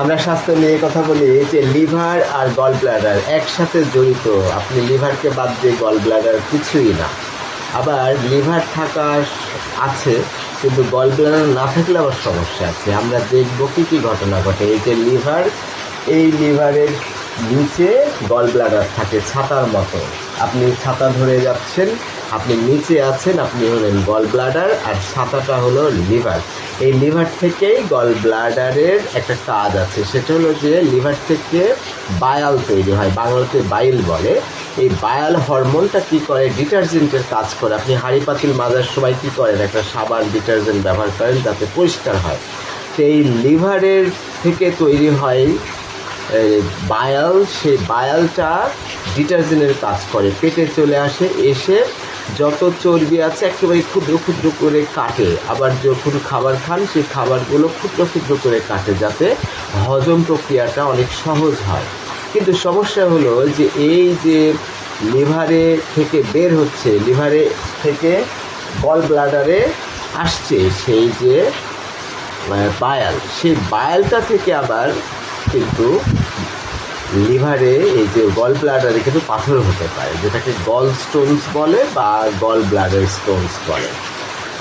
আমরা স্বাস্থ্য নিয়ে কথা বলি যে লিভার আর গল ব্লাডার একসাথে জড়িত। আপনি লিভারকে বাদ দিয়ে গল ব্লাডার কিছুই না। আবার লিভার থাকা আছে, কিন্তু গল ব্লাডার না থাকলে আবার সমস্যা আছে। আমরা দেখব কী কী ঘটনা ঘটে। এই যে লিভার, এই লিভারের নিচে গল ব্লাডার থাকে ছাতার মতো। আপনি ছাতা ধরে যাচ্ছেন, আপনি নিচে আছেন, আপনি হলেন গল ব্লাডার আর ছাতাটা হলো লিভার। এই লিভার থেকেই গল ব্লাডারের একটা কাজ আছে। সেটা হলো যে লিভার থেকে বায়াল তৈরি হয়, বাংলাতে বাইল বলে। এই বায়াল হরমোনটা কি করে? ডিটারজেন্টের কাজ করে। আপনি হাঁড়ি পাতিল মাজার সময় কী করেন? একটা সাবান ডিটারজেন্ট ব্যবহার করেন, যাতে পরিষ্কার হয়। সেই লিভারের থেকে তৈরি হয় বায়াল। সেই বায়ালটা ডিটারজেন্টের কাজ করে। পেটে চলে আসে, এসে যত চর্বি আছে একেবারে ক্ষুদ্র ক্ষুদ্র করে কাটে। আবার যখন খাবার খান, সেই খাবারগুলো ক্ষুদ্র ক্ষুদ্র করে কাটে যাতে হজম প্রক্রিয়াটা অনেক সহজ হয়। কিন্তু সমস্যা হলো যে এই যে লিভারে থেকে বের হচ্ছে, লিভারে থেকে গল ব্লাডারে আসছে সেই যে বায়াল সেই বায়ালটা থেকে আবার কিন্তু লিভারে এই যে গল ব্লাডারে কিন্তু পাথর হতে পারে, যেটাকে গল স্টোনস বলে বা গল ব্লাডার স্টোনস বলে।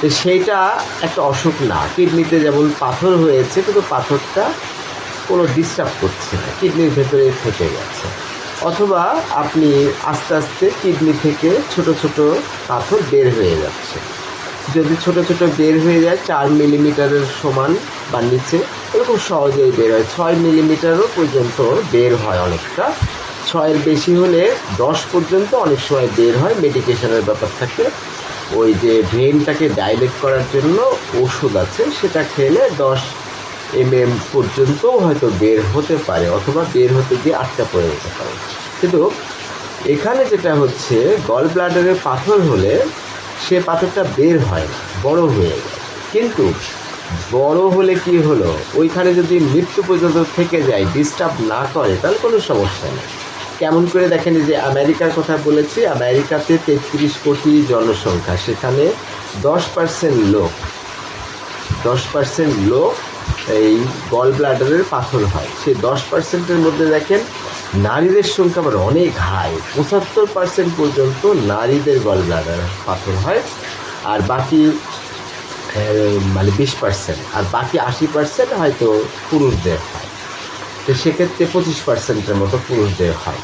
তো সেইটা একটা অসুখ না। কিডনিতে যেমন পাথর হয়েছে, কিন্তু পাথরটা কোনো ডিস্টার্ব করছে না। কিডনির ভেতরে থেকে গেছে। অথবা আপনি আস্তে আস্তে কিডনি থেকে ছোট ছোট পাথর বের হয়ে যাচ্ছে। যদি ছোট ছোট বের হয়ে যায়, চার মিলিমিটারের সমান বা নিচে এরকম সহজেই বের হয়। ছয় মিলিমিটারও পর্যন্ত বের হয় অনেকটা। ছয়ের বেশি হলে দশ পর্যন্ত অনেক সময় বের হয়। মেডিকেশনের ব্যাপার থাকে। ওই যে ভেনটাকে ডাইলেট করার জন্য ওষুধ আছে, সেটা খেলে দশ এম এম পর্যন্তও হয়তো বের হতে পারে, অথবা বের হতে গিয়ে আটকা পড়ে যেতে পারে। কিন্তু এখানে যেটা হচ্ছে গল ব্লাডারে পাথর হলে সে পাথরটা বের হয় না বড় হয়ে যায়। কিন্তু বড় হলে কি হলো? ওইখানে যদি মৃত্যু পর্যন্ত থেকে যায় ডিস্টার্ব না করে, তাহলে কোনো সমস্যা নেই। কেমন করে দেখেন যে আমেরিকার কথা বলেছি, আমেরিকাতে তেত্রিশ কোটি জনসংখ্যা, সেখানে দশ পার্সেন্ট লোক, দশ পার্সেন্ট লোক এই গল ব্লাডারের পাথর হয়। সেই দশ পার্সেন্টের মধ্যে দেখেন নারীদের সংখ্যা আবার অনেক হাই পঁচাত্তর পার্সেন্ট পর্যন্ত নারীদের গল ব্লাডার পাথর হয়। আর বাকি মানে বিশ পার্সেন্ট আর বাকি আশি পার্সেন্ট হয়তো পুরুষদের হয়। তো সেক্ষেত্রে পঁচিশ পার্সেন্টের মতো পুরুষদের হয়।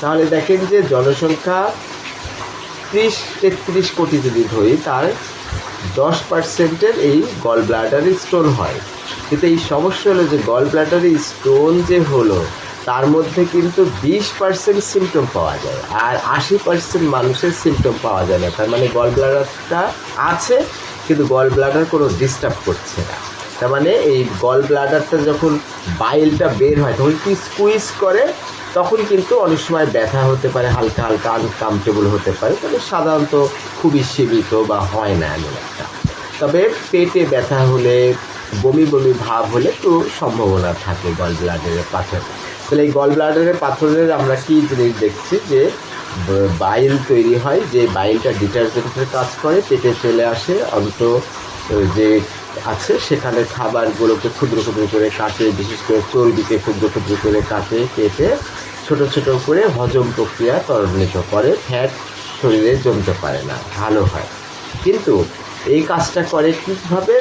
তাহলে দেখেন যে জনসংখ্যা ত্রিশ, তেত্রিশ কোটি যদি ধরি, তার দশ পার্সেন্টের এই গল ব্লাডারে স্টোন হয়। কিন্তু এই সমস্যা হলো যে গল ব্লাডারে স্টোন যে হলো তার মধ্যে কিন্তু বিশ পার্সেন্ট সিমটম পাওয়া যায় আর আশি পার্সেন্ট মানুষের সিমটম পাওয়া যায় না। তার মানে গল ব্লাডারটা আছে, কিন্তু গল ব্লাডার কোনো ডিস্টার্ব করছে না। তার মানে এই গল ব্লাডারটা যখন বাইলটা বের হয় তখন কি স্কুইজ করে, তখন কিন্তু অনেক সময় ব্যথা হতে পারে, হালকা হালকা আনকমফর্টেবল হতে পারে। তবে সাধারণত খুবই সীমিত বা হয় না এমন একটা। তবে পেটে ব্যথা হলে, বমি বমি ভাব হলে একটু সম্ভাবনা থাকে গল ব্লাডারের পাথর তাহলে এই গল ব্লাডারের পাথরের আমরা কি জিনিস দেখছি? যে বাইল তৈরি হয়, যে বাইলটা ডিটারজেন্টের কাজ করে, পেটে চলে আসে অন্ত যে আছে, সেখানে খাবারগুলোকে ক্ষুদ্র ক্ষুদ্র করে কাটে, বিশেষ করে চর্বিকে ক্ষুদ্র ক্ষুদ্র করে কাটে, কেটে ছোট ছোট করে হজম প্রক্রিয়া ত্বরান্বিত করে ফ্যাট শরীরে জমতে পারে না, ভালো হয়। কিন্তু এই কাজটা করে কীভাবে?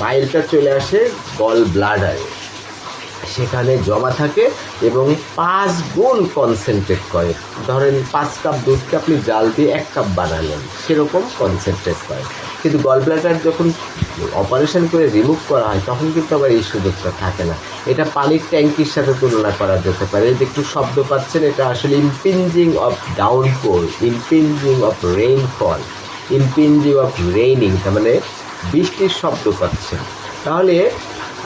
বাইলটা চলে আসে গল ব্লাডারে সেখানে জমা থাকে এবং পাঁচ গুণ কনসেন্ট্রেট করে। ধরেন পাঁচ কাপ দুধকে আপনি জাল দিয়ে এক কাপ বানালেন, সেরকম কনসেন্ট্রেট করে। কিন্তু গল ব্লাডার যখন অপারেশন করে রিমুভ করা হয়, তখন কিন্তু আবার এই সুযোগটা থাকে না। এটা পানির ট্যাঙ্কির সাথে তুলনা করা যেতে পারে। যে একটু শব্দ পাচ্ছেন, এটা আসলে impinging of downfall impinging of rainfall impinging of raining তার মানে বৃষ্টির শব্দ পাচ্ছেন। তাহলে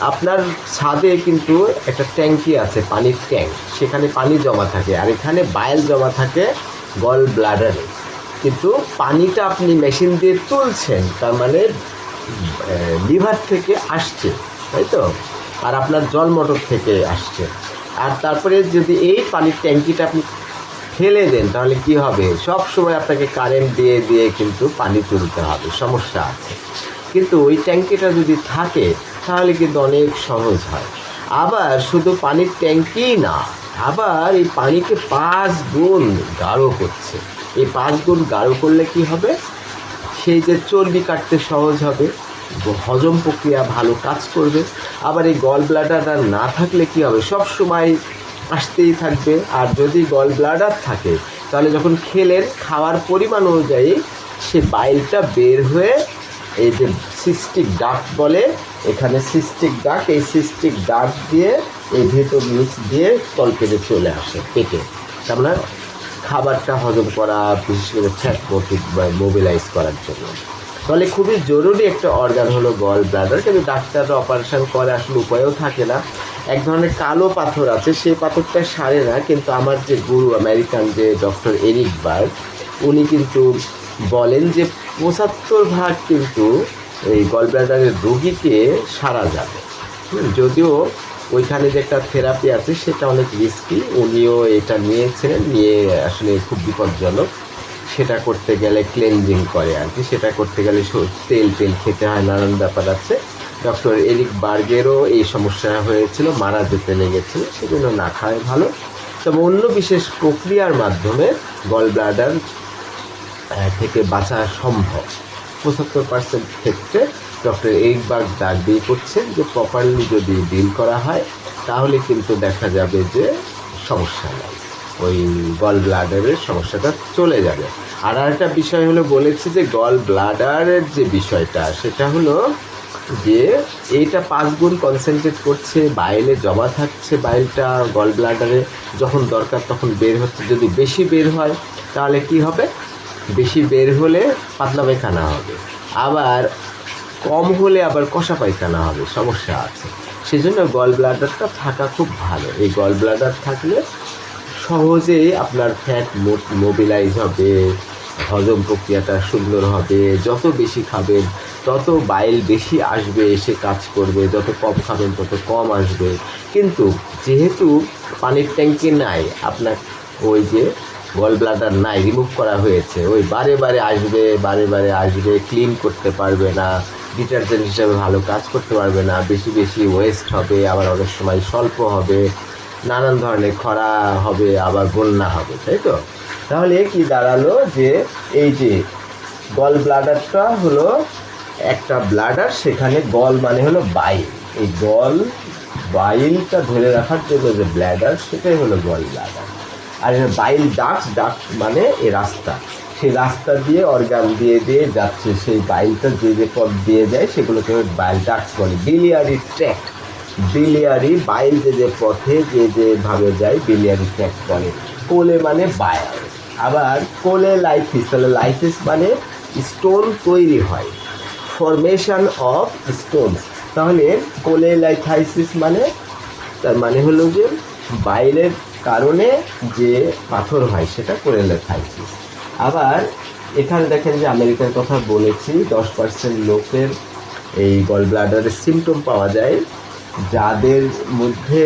আপনার ছাদে কিন্তু একটা ট্যাঙ্কি আছে, পানির ট্যাঙ্ক। সেখানে পানি জমা থাকে আর এখানে বায়েল জমা থাকে গল ব্লাডারে। কিন্তু পানিটা আপনি মেশিন দিয়ে তুলছেন, তার মানে লিভার থেকে আসছে, তাই তো? আর আপনার জল মোটর থেকে আসছে। আর তারপরে যদি এই পানির ট্যাঙ্কিটা আপনি ফেলে দেন, তাহলে কি হবে? সব সময় আপনাকে কারেন্ট দিয়ে দিয়ে কিন্তু পানি তুলতে হবে, সমস্যা আছে। কিন্তু ওই ট্যাঙ্কিটা যদি থাকে তাহলে কিন্তু অনেক সহজ হয়। আবার শুধু পানির ট্যাঙ্কি না, আবার এই পানিকে পাঁচ গুণ গাঢ় করছে। এই পাঁচ গুণ গাঢ় করলে কি হবে? সেই যে চর্বি কাটতে সহজ হবে, হজম প্রক্রিয়া ভালো কাজ করবে। আবার এই গল ব্লাডারটা না থাকলে কি হবে? সব সময় আসতেই থাকবে। আর যদি গল ব্লাডার থাকে, তাহলে যখন খেলেন, খাওয়ার পরিমাণ অনুযায়ী সে বাইলটা বের হয়ে এই যে সিস্টিক ডাক বলে, এখানে সিস্টিক ডাক এই সিস্টিক ডাক দিয়ে এই ভেতর নিচ দিয়ে তলপেটে চলে আসে পেটে তার মানে খাবারটা হজম করা, বিশেষ করে ফ্যাট বা মোবিলাইজ করার জন্য। তাহলে খুবই জরুরি একটা অর্গান হলো গল ব্লাডার কিন্তু ডাক্তাররা অপারেশন করে আসলে উপায়ও থাকে না। এক ধরনের কালো পাথর আছে, সেই পাথরটা সারে না, কিন্তু আমার যে গুরু আমেরিকান যে ডক্টর এরিক বার্গ, উনি কিন্তু বলেন যে পঁচাত্তর ভাগ কিন্তু এই গল ব্লাডারের রোগীকে সারা যাবে। যদিও ওইখানে যে একটা থেরাপি আছে, সেটা অনেক রিস্কি উনিও এটা নিয়েছিলেন নিয়ে আসলে খুব বিপজ্জনক। সেটা করতে গেলে ক্লেনজিং করে আর কি। সেটা করতে গেলে তেল তেল খেতে হয়, নানান ব্যাপার আছে। ডক্টর এরিক বার্গেরও এই সমস্যা হয়েছিল, মারা যেতে লেগেছিল, সেজন্য না খাওয়াই ভালো। তবে অন্য বিশেষ প্রক্রিয়ার মাধ্যমে গল ব্লাডার থেকে বাঁচা সম্ভব। পঁচাত্তর পার্সেন্ট ক্ষেত্রে ডক্টর এইকবার্গ দাগ দিয়ে করছেন যে প্রপারলি যদি ডিল করা হয়, তাহলে কিন্তু দেখা যাবে যে সমস্যা নেই। ওই গল ব্লাডারের সমস্যাটা চলে যাবে। আর একটা বিষয় হলো, বলেছি যে গল ব্লাডারের যে বিষয়টা, সেটা হলো যে এইটা পাঁচ গুণ কনসেন্ট্রেট করছে বাইলে জমা থাকছে বাইলটা গল ব্লাডারে যখন দরকার তখন বের হচ্ছে, যদি বেশি বের হয়, তাহলে কি হবে? বেশি বের হলে পাতলা পায়খানা হবে। আবার কম হলে আবার কষা পায়খানা হবে, সমস্যা আছে। সেজন্য গল ব্লাডারটা থাকা খুব ভালো। এই গল ব্লাডার থাকলে সহজেই আপনার ফ্যাট মোবিলাইজ হবে, হজম প্রক্রিয়াটা সুন্দর হবে, যত বেশি খাবেন, তত বাইল বেশি আসবে, এসে কাজ করবে, যত কম খাবেন, তত কম আসবে। কিন্তু যেহেতু পানির ট্যাঙ্কি নাই, আপনার ওই যে গল ব্লাডার নাই রিমুভ করা হয়েছে। ওই বারে বারে আসবে, বারে বারে আসবে ক্লিন করতে পারবে না ডিটারজেন্ট হিসাবে ভালো কাজ করতে পারবে না, বেশি বেশি ওয়েস্ট হবে, আবার অনেক সময় স্বল্প হবে, নানান ধরনের খরা হবে, আবার বন্যা হবে, তাই তো? তাহলে কি দাঁড়াল যে এই যে গল ব্লাডারটা হলো একটা ব্লাডার সেখানে গল মানে হলো বাইল এই গল বাইলটা ধরে রাখার জন্য যে ব্লাডার সেটাই হলো গল ব্লাডার আর বাইল ডাক্স ডাক্স মানে এ রাস্তা। সেই রাস্তা দিয়ে অর্গান দিয়ে দিয়ে যাচ্ছে, সেই বাইলটা যে যে পথ দিয়ে যায়, সেগুলোকে বাইল ডাক্স বলে। Biliary tract. বিলিয়ারি বাইল যে যে পথে যে যেভাবে যায়, বিলিয়ারি ট্র্যাক বলে। কোলে মানে বায়াল আবার কোলে লাইফিস তাহলে লাইফিস মানে স্টোন তৈরি হয়। ফরমেশন অফ স্টোনস তাহলে কোলে লাইথাইসিস মানে তার মানে হলো যে বাইলের কারণে যে পাথর হয় সেটা কোলে লাইথাইসিস আবার এখানে দেখেন যে আমেরিকার কথা বলেছি, দশ পার্সেন্ট লোকের এই গল ব্লাডারের সিমটম পাওয়া যায়। যাদের মধ্যে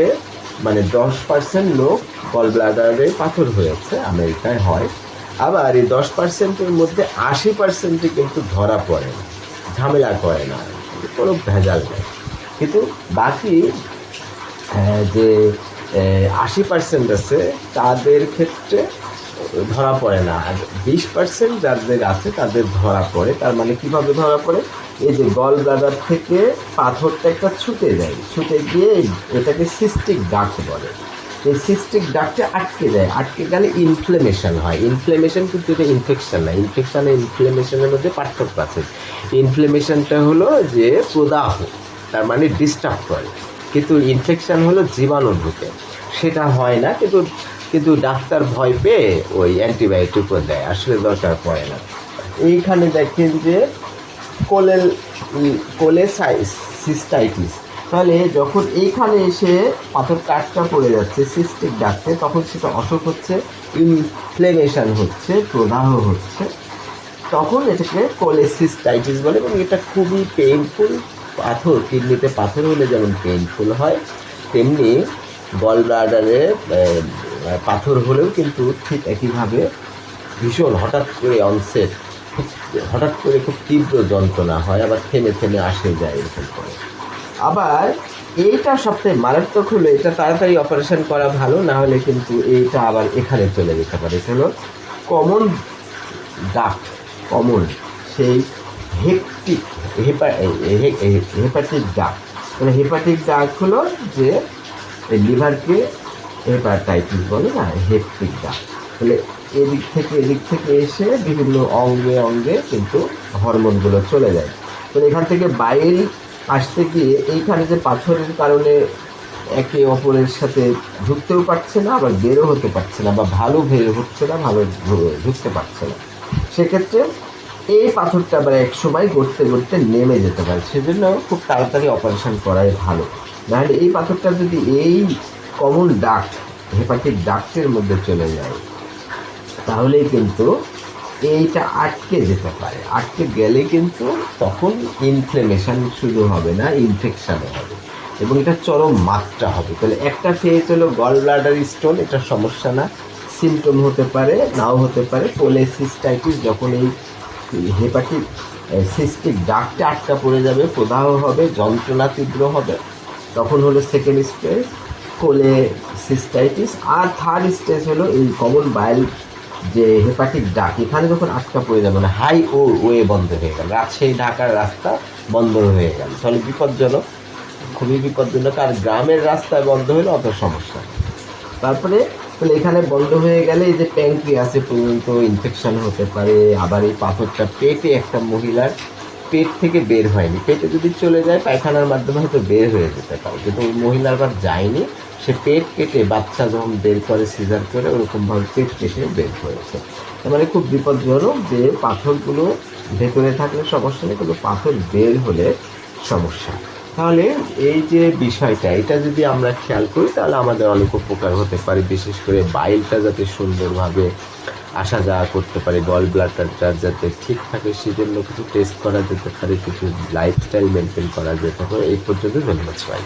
মানে দশ পার্সেন্ট লোক গল ব্লাডারে পাথর হয়েছে, আমেরিকায় হয়। আবার এই দশ পার্সেন্টের মধ্যে আশি পার্সেন্টই কিন্তু ধরা পড়ে না, ঝামেলা করে না, কোনো ভেজাল নেই। কিন্তু বাকি যে আশি পার্সেন্ট আছে, তাদের ক্ষেত্রে ধরা পড়ে না। আর বিশ পার্সেন্ট যাদের আছে তাদের ধরা পড়ে। তার মানে কীভাবে ধরা পড়ে? এই যে গল ব্লাডার থেকে পাথরটা একটা ছুটে যায়। ছুটে গিয়ে এটাকে সিস্টিক ডাক বলে। এই সিস্টিক ডাকটা আটকে যায়। আটকে গেলে ইনফ্লেমেশন হয়। ইনফ্লেমেশন কিন্তু এটা ইনফেকশন না। ইনফেকশন ইনফ্লেমেশনের মধ্যে পার্থক্য আছে। ইনফ্লেমেশনটা হলো যে প্রদাহ, তার মানে ডিস্টার্ব করে। কিন্তু ইনফেকশন হলো জীবাণু ঢুকে। সেটা হয় না, কিন্তু কিন্তু ডাক্তার ভয় পেয়ে ওই অ্যান্টিবায়োটিকও দেয়, আসলে দরকার পড়ে না। এইখানে দেখেন যে কোলেল কোলে সিস্টাইটিস তাহলে যখন এইখানে এসে পাথর কাঠটা পড়ে যাচ্ছে, সিস্টিক ডাকছে, তখন সেটা অসুখ হচ্ছে ইনফ্লেমেশন হচ্ছে, প্রদাহ হচ্ছে, তখন এটাকে কোলেসিস্টাইটিস বলে, এবং এটা খুবই পেইনফুল পাথর, কিডনিতে পাথর হলে যেমন পেইনফুল হয়, তেমনি গল ব্লাডারে পাথর হলেও কিন্তু ঠিক একইভাবে ভীষণ হঠাৎ করে অনসেট হঠাৎ করে খুব তীব্র যন্ত্রণা হয়, আবার থেমে থেমে আসে যায় এরকম করে। আবার এইটা সবথেকে মারাত্মক হলো, এটা তাড়াতাড়ি অপারেশন করা ভালো, না হলে কিন্তু এইটা আবার এখানে চলে যেতে পারে। হলো কমন ডাক কমন সেই হেপটিক হেপা হেপাটিক ডাক মানে হেপাটিক ডাক হলো যে লিভারকে হেপাটাইটিস বলে না হেপটিক ডাক তাহলে এদিক থেকে এদিক থেকে এসে বিভিন্ন অঙ্গে অঙ্গে কিন্তু হরমোনগুলো চলে যায়। তো এখান থেকে বাইরে আসতে গিয়ে এইখানে যে পাথরের কারণে একে অপরের সাথে ঢুকতেও পারছে না, আবার বেরো হতে পারছে না বা ভালো বের হচ্ছে না, ভালো ঢুকতে পারছে না। সেক্ষেত্রে এই পাথরটা আবার এক সময় গড়তে গড়তে নেমে যেতে পারে। সেজন্য খুব তাড়াতাড়ি অপারেশন করাই ভালো। নাহলে এই পাথরটা যদি এই কমন ডাক হেপাটিক ডাক্টের মধ্যে চলে যায়, তাহলেই কিন্তু এইটা আটকে যেতে পারে। আটকে গেলে কিন্তু তখন ইনফ্লেমেশন শুরু হবে না ইনফেকশান হবে। এবং এটা চরম মাত্রা হবে। তাহলে একটা ফেজ হলো গল ব্লাডার স্টোন এটা সমস্যা না। সিমটম হতে পারে, নাও হতে পারে। পোলেসিস্টাইটিস যখন এই হেপাটিক সিস্টিক ডাকটা আটকা পড়ে যাবে, প্রদাহ হবে, যন্ত্রণা তীব্র হবে। তখন হলো সেকেন্ড স্টেজ কোলে সিস্টাইটিস আর থার্ড স্টেজ হলো এই কমন বাইল যে হেপাটিক ডাক, এখানে যখন আটকা পড়ে যাবে না হাই ও ওয়ে বন্ধ হয়ে গেল রাজশাহী ঢাকার রাস্তা বন্ধ হয়ে গেল। তাহলে বিপজ্জনক, খুবই বিপজ্জনক, আর গ্রামের রাস্তায় বন্ধ হলে অত সমস্যা তারপরে তাহলে এখানে বন্ধ হয়ে গেলে এই যে প্যাঙ্ক্রিয়াসে পর্যন্ত ইনফেকশন হতে পারে, আবার এই পাথরটা পেটে একটা মহিলার পেট থেকে বের হয়নি। পেটে যদি চলে যায়, পায়খানার মাধ্যমে হয়তো বের হয়ে যেতে পারে। কিন্তু ওই মহিলার আবার যায়নি, সে পেট কেটে বাচ্চা যখন বের করে, সিজার করে ওরকমভাবে পেট কেটে বের হয়েছে। মানে খুব বিপজ্জনক যে পাথরগুলো ভেতরে থাকলে সমস্যা নেই, কিন্তু পাথর বের হলে সমস্যা। তাহলে এই যে বিষয়টা, এটা যদি আমরা খেয়াল করি, তাহলে আমাদের অনেক উপকার হতে পারে। বিশেষ করে বাইলটা যাতে সুন্দরভাবে আসা যাওয়া করতে পারে গল ব্লাডারটা যাতে ঠিক থাকে, সেজন্য কিছু টেস্ট করা যেতে পারে, কিছু লাইফস্টাইল মেনটেন করা যেতে পারে। এই পর্যন্ত ধন্যবাদ সবাই